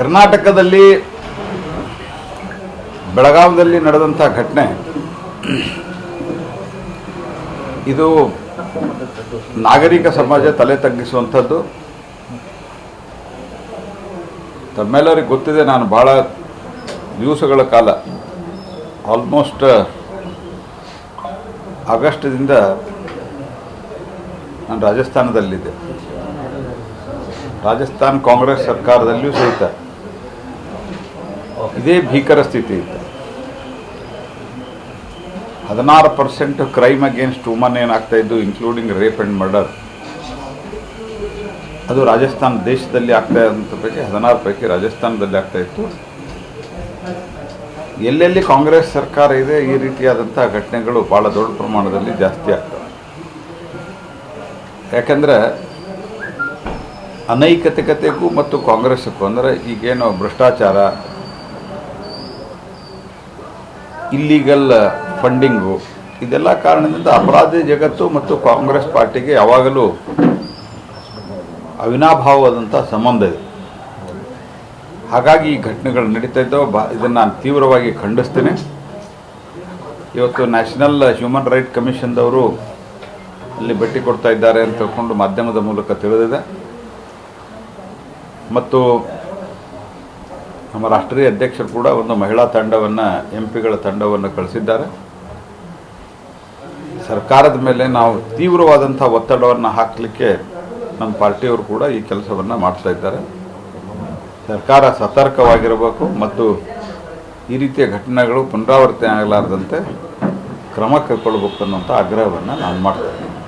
ಕರ್ನಾಟಕದಲ್ಲಿ ಬೆಳಗಾವಿಯಲ್ಲಿ ನಡೆದಂಥ ಘಟನೆ, ಇದು ನಾಗರಿಕ ಸಮಾಜ ತಲೆ ತಗ್ಗಿಸುವಂಥದ್ದು. ತಮ್ಮೆಲ್ಲರಿಗೆ ಗೊತ್ತಿದೆ, ನಾನು ಭಾಳ ದಿವಸಗಳ ಕಾಲ, ಆಲ್ಮೋಸ್ಟ್ ಆಗಸ್ಟ್ದಿಂದ ನಾನು ರಾಜಸ್ಥಾನದಲ್ಲಿದ್ದೆ. ರಾಜಸ್ಥಾನ್ ಕಾಂಗ್ರೆಸ್ ಸರ್ಕಾರದಲ್ಲಿಯೂ ಸಹಿತ. ಇದೇ ಭೀಕರ ಸ್ಥಿತಿ ಇತ್ತು. ಹದಿನಾರು ಪರ್ಸೆಂಟ್ ಕ್ರೈಮ್ ಅಗೇನ್ಸ್ಟ್ ವುಮನ್ ಏನಾಗ್ತಾ ಇದ್ದು ಇನ್ಕ್ಲೂಡಿಂಗ್ ರೇಪ್ ಆ್ಯಂಡ್ ಮರ್ಡರ್ ಅದು ರಾಜಸ್ಥಾನ ದೇಶದಲ್ಲಿ ಆಗ್ತಾ ಇರೋಂಥ ಪೈಕಿ ಹದಿನಾರು ಪೈಕಿ ರಾಜಸ್ಥಾನದಲ್ಲಿ ಆಗ್ತಾ ಇತ್ತು. ಎಲ್ಲೆಲ್ಲಿ ಕಾಂಗ್ರೆಸ್ ಸರ್ಕಾರ ಇದೆ, ಈ ರೀತಿಯಾದಂಥ ಘಟನೆಗಳು ಭಾಳ ದೊಡ್ಡ ಪ್ರಮಾಣದಲ್ಲಿ ಜಾಸ್ತಿ ಆಗ್ತವೆ. ಯಾಕಂದರೆ ಅನೈತಿಕತೆಗೂ ಮತ್ತು ಕಾಂಗ್ರೆಸ್ಗೂ ಅಂದರೆ ಈಗೇನು ಭ್ರಷ್ಟಾಚಾರ ಇಲ್ಲಿಗಲ್ ಫಂಡಿಂಗು ಇದೆಲ್ಲ ಕಾರಣದಿಂದ ಅಪರಾಧಿ ಜಗತ್ತು ಮತ್ತು ಕಾಂಗ್ರೆಸ್ ಪಾರ್ಟಿಗೆ ಯಾವಾಗಲೂ ಅವಿನಾಭಾವವಾದಂಥ ಸಂಬಂಧ ಇದೆ. ಹಾಗಾಗಿ ಈ ಘಟನೆಗಳು ನಡೀತಾ ಇದ್ದವು. ಬಾ, ಇದನ್ನು ನಾನು ತೀವ್ರವಾಗಿ ಖಂಡಿಸ್ತೇನೆ. ಇವತ್ತು ನ್ಯಾಷನಲ್ ಹ್ಯೂಮನ್ ರೈಟ್ ಕಮಿಷನ್ದವರು ಅಲ್ಲಿ ಭೇಟಿ ಕೊಡ್ತಾ ಇದ್ದಾರೆ ಅಂತ ತಿಳ್ಕೊಂಡು ಮಾಧ್ಯಮದ ಮೂಲಕ ತಿಳಿದಿದೆ. ಮತ್ತು ನಮ್ಮ ರಾಷ್ಟ್ರೀಯ ಅಧ್ಯಕ್ಷರು ಕೂಡ ಒಂದು ಮಹಿಳಾ ತಂಡವನ್ನು ಎಂ ಪಿಗಳ ತಂಡವನ್ನು ಕಳಿಸಿದ್ದಾರೆ. ಸರ್ಕಾರದ ಮೇಲೆ ನಾವು ತೀವ್ರವಾದಂಥ ಒತ್ತಡವನ್ನು ಹಾಕಲಿಕ್ಕೆ ನಮ್ಮ ಪಾರ್ಟಿಯವರು ಕೂಡ ಈ ಕೆಲಸವನ್ನು ಮಾಡ್ತಾ ಇದ್ದಾರೆ. ಸರ್ಕಾರ ಸತರ್ಕವಾಗಿರಬೇಕು ಮತ್ತು ಈ ರೀತಿಯ ಘಟನೆಗಳು ಪುನರಾವರ್ತನೆ ಆಗಲಾರದಂತೆ ಕ್ರಮ ಕೈಗೊಳ್ಬೇಕು ಅನ್ನುವಂಥ ಆಗ್ರಹವನ್ನು ನಾನು ಮಾಡ್ತೇನೆ